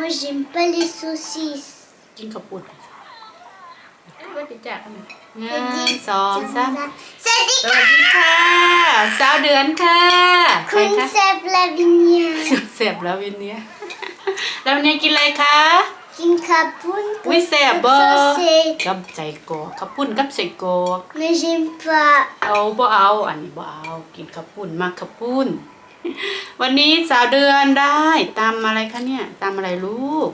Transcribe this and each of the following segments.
Moi, j'aime pas les saucisses. กินข้าวปุ้นก็จะจักหนึ่ง Vas-y, สอง tiens สาม ça. Ça dit สวัสดีค่ะสาวเดือนค่ะใครคะ Concept Lavinia. เสียบแล้ววินเนี้ยแล้ววันนี้กินอะไรคะ King Capoun. วิเสียบเบอร์ saucée. กับใส่กรอกข้าวปุ้นกับใส่กรอก Mais j'aime pas. เอาบ่เอา อันนี้บ่เอา กินข้าวปุ้นมากข้าวปุ้น วันนี้สาวเดือนได้ตำอะไรคะเนี่ยตำอะไรลูก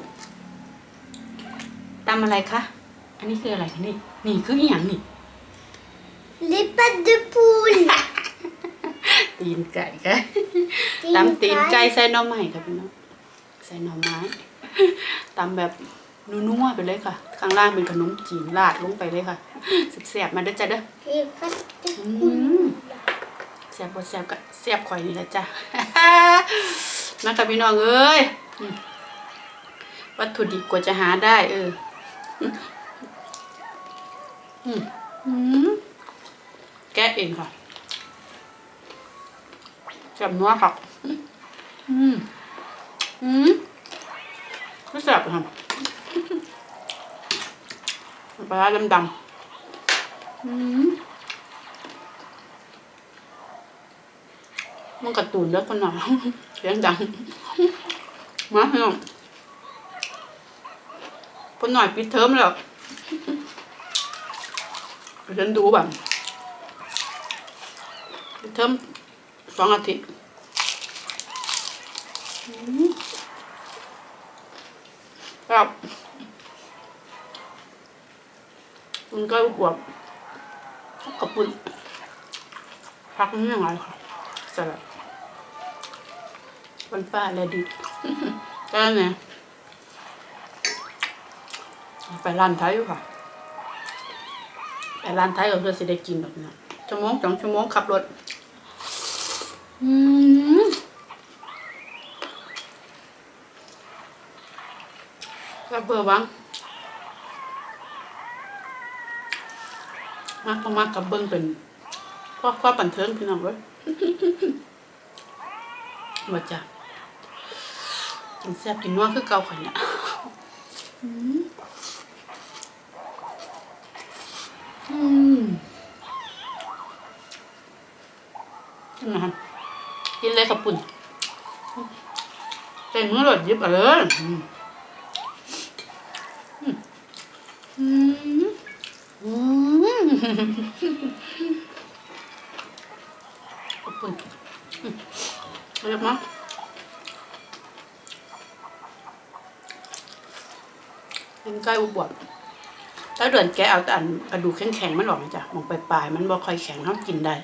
ตำอะไรคะ อันนี้คืออะไรคะนี่ นี่คืออีหยังนี่ Les pattes de poule. ตีนไก่ค่ะตำตีนไก่ใส่หน่อไม้ค่ะพี่น้องใส่หน่อไม้ตำแบบนัวๆไปเลยค่ะ ข้างล่างเป็นขนมจีนราดลงไปเลยค่ะแซ่บๆมาเด้อจ้ะเด้อ แซ่บบ่แซ่บก็แซ่บข่อยนี่แหละจ้ะมาค่ะพี่น้องเอ้ยวัตถุดิบกว่าจะหาได้ เออแกะเองค่ะแซ่บนัวค่ะ อืม อืมก็แซ่บค่ะปลาร้าดำอืม มันกระตุนแล้วคนหน่อยเสียงดังมาพี่น้องคนหน่อยปิดเทอมแล้วไปเรียนดูแบบปิดเทอมสองอาทิตย์ครับมันก็บวบขอบคุณพักนี้ยังไงค่ะสลัด วันฟ้าและดิบก็เนี่ยไปร้านไทยอยู่ค่ะไปร้านไทยก็เพื่อสิได้กินแบบนี้ชั่วโมงสองชั่วโมงขับรถอืมก็เบอร์วังมากก็มากกับเบิ้งเป็นพ่อความบันเทิงพี่น้องเว้ยว่าจ้ะ กินแซ่บกินนัวคือเก่าข่อยเนี่ยอืมอืมกินนะครับกินเลยกับปุ่นใส่มือหลดยิบเอาเลยอืมอืมอืมอืมกับปุ่นเรียกมาเป็นใก่อุบวบถ้าเดือนแกเอาแต่อันกระดูกแข็งๆมันออกมาจ้ะมองปลายๆมันบ่ค่อยแข็งเท่ากินได้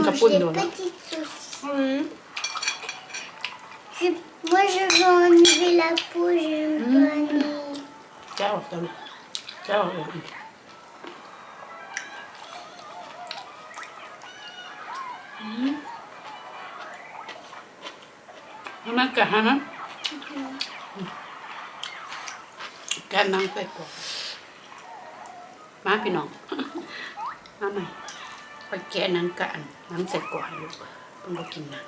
นกระปุ่น mange โด des นแล้ว petites saucisses. อืม Je- Moi, je veux enlever la peau, j'aime pas ni... แก้วออกตลอด แกมให้มันแกะให้มันแกะนางไปก่อนมาพี่น้อง มาใหม่ไปแกะนางกันนางเส่กรอกให้ลูกเพิ่งไปกินหนัง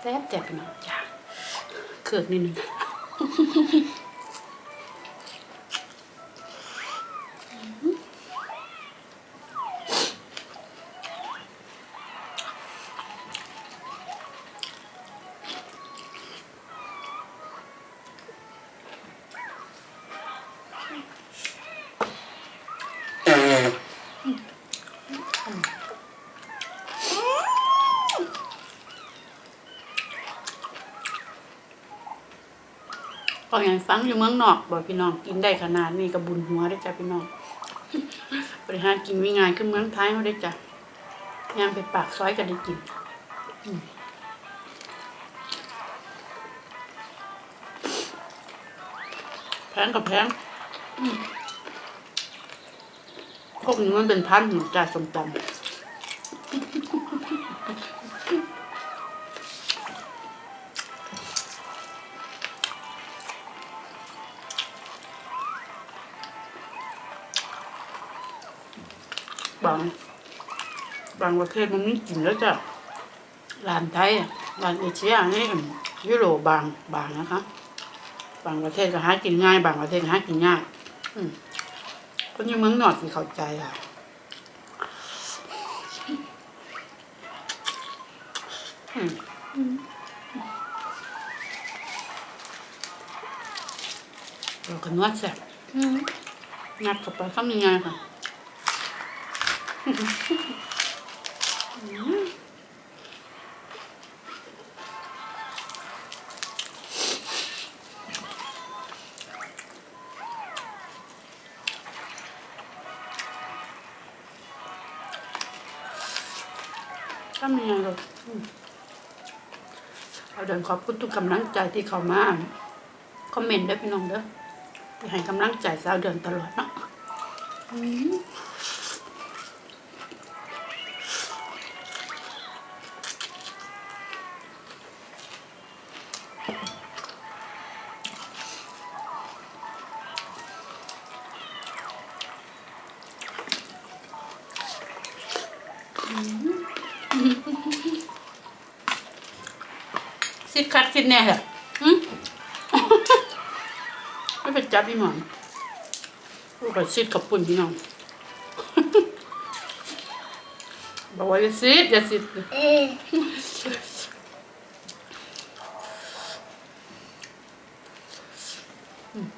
แซ่บแซ่บพี่น้องจ้าเขือกนิดนึง ก็ยังฟังอยู่เมืองนอกบอกพี่น้องกินได้ขนาดนี้กับบุญหัวได้จ้ะพี่น้องบริหารกินวิงานขึ้นเมืองไทยเขาได้จ้ะยามไปปากซอยก็ได้กินแพงกับแพงอืมพวกนี้มันเป็นพันหนูจ่าสมตำ บางบางประเทศมันไม่กินแล้วจ้ะร้านไทยอะร้านเอเชียนี่ยุโรปบางบางนะคะบางประเทศก็หากินง่าย บางประเทศก็หากินยากอืมคนอยังเมืองนอกสิเข้าใจอะอืมเราก็นวดแซ่บงัดเข้าไปคำยังไงค่ะ ก็มีอะไรอเอาเดินขอบคุณทุกกำลังใจที่เขามาคอมเมนต์ได้วยพี่น้องเด้อที่ให้กำลังใจสาวเดือนตลอดเนาะ ซิดคัดซิดแน่เหรอไม่ไปจับพี่หมอนลูกก็ซิดกับปุ่นพี่น้องบอกว่าอย่าซิดอย่าซิด เอ๊ะ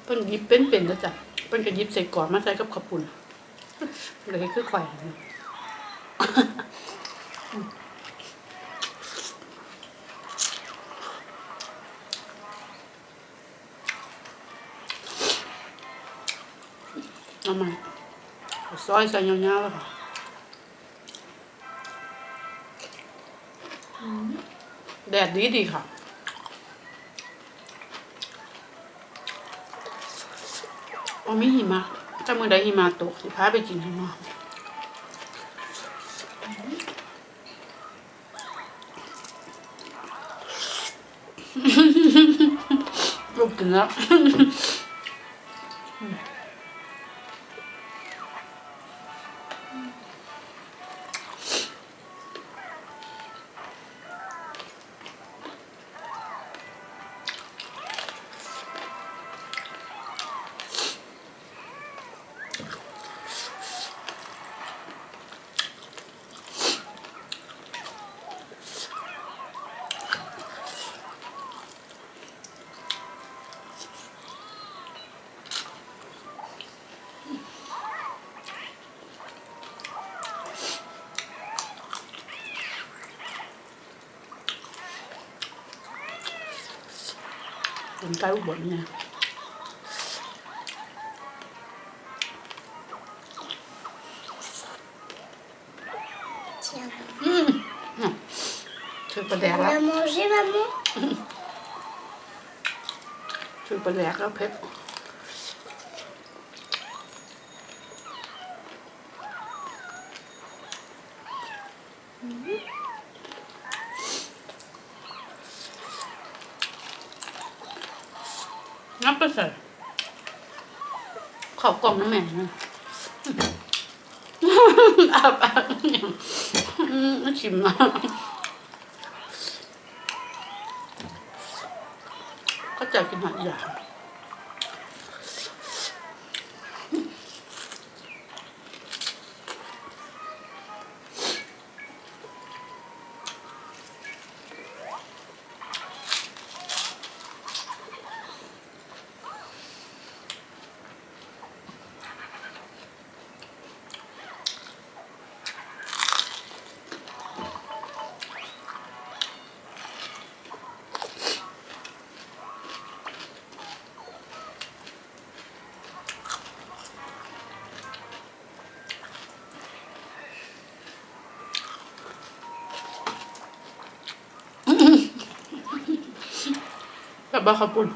เพิ่นหยิบเป็นเป็นแล้วจ้ะเพิ่นก็หยิบใส่ก่อนมาใส่กับขับปุ่นเลยคือข่อยเอามาเอาซอยใส่ยาวๆแล้วค่ะอืมแดดดีดีๆค่ะ อ๋อมีหิมะจะมือใดหิมะตกสิพาไปกินหิมะลูกกินแล้ว คนใกล้อุบลเนี่ย Tiens. ช่วยประแดก On แล้ว a mangé, maman ช่ วยประแดกแล้วเพชรนับไปใส่ขอบกล่องน้ำแม่นะอาปากอืมชิมนะก็จะกินหลายอย่าง กับบ้าข้าวปุ้น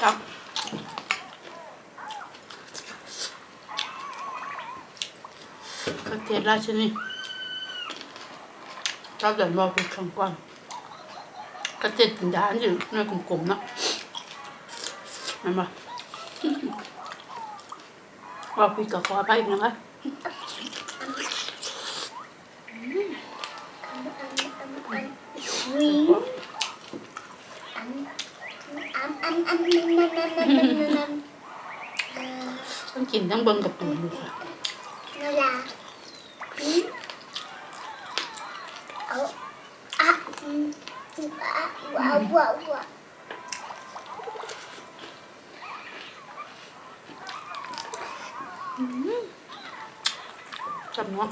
ครับข้าวเทียราชนีเราเดินมาเป็นครั้งก่อนกระเจ็ดดานอยู่ในกลมๆเนาะนั่นปะ ว่าพี่กับขอไปนะคะวิ่งอันอันอันอันนั่นนั่นนั่นนั่นนั่นเออต้องกินทั้งเบิ้งกับปูนดูค่ะเวลาอืมเอาอะอืมอะว้าวว้าวว้าว จำเนาะ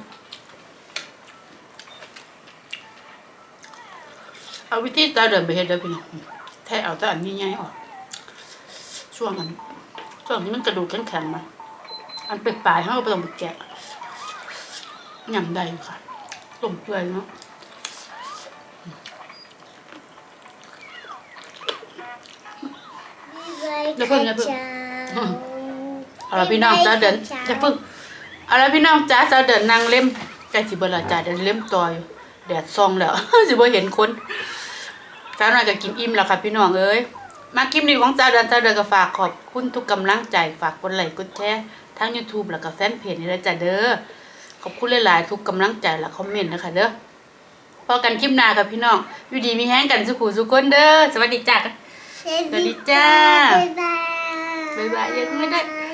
เอาวิธีตาเดินไปเฮ็ดเด้อพี่น้องแท้เอาแต่อันนี้ใหญ่ๆออก ช่วงนั้นช่วงนี้มันกระดูกแข็งๆมาอันเป็นปลายๆเขาก็ไปต้องไปแกะยำได้อยู่ค่ะต้มเปื่อยเนาะเดี๋ยวเพิ่งเดี๋ยวเพิ่ง เอาละพี่น้องจ้าเดินจะพึ่งเอาละพี่น้องจ้าจ้าเดินนางเล่มใกล้สิเบดละจ้าเดินเล่มต่ออยู่แดดซองแล้ว สิบ่เห็นคนจ้าหน่อยก็กินอิ่มแล้วค่ะพี่น้องเอ้ยมาคลิปนี้ของจ้าเดินจ้าเดินก็ฝากขอบคุณทุกกำลังใจฝากกดไลค์กดแชร์ทั้ง YouTube แล้วก็แฟนเพจนี่ด้วยจ้าเด้อขอบคุณหลายๆทุกกำลังใจและคอมเมนต์นะคะเด้อพอกันคลิปหน้าค่ะพี่น้องอยู่ดีมีแห้งกันสุขุสุขคนเด้อสวัสดีจ้าสวัสดีจ้าบ๊ายบายบ๊ายบายยังไม่ได้บ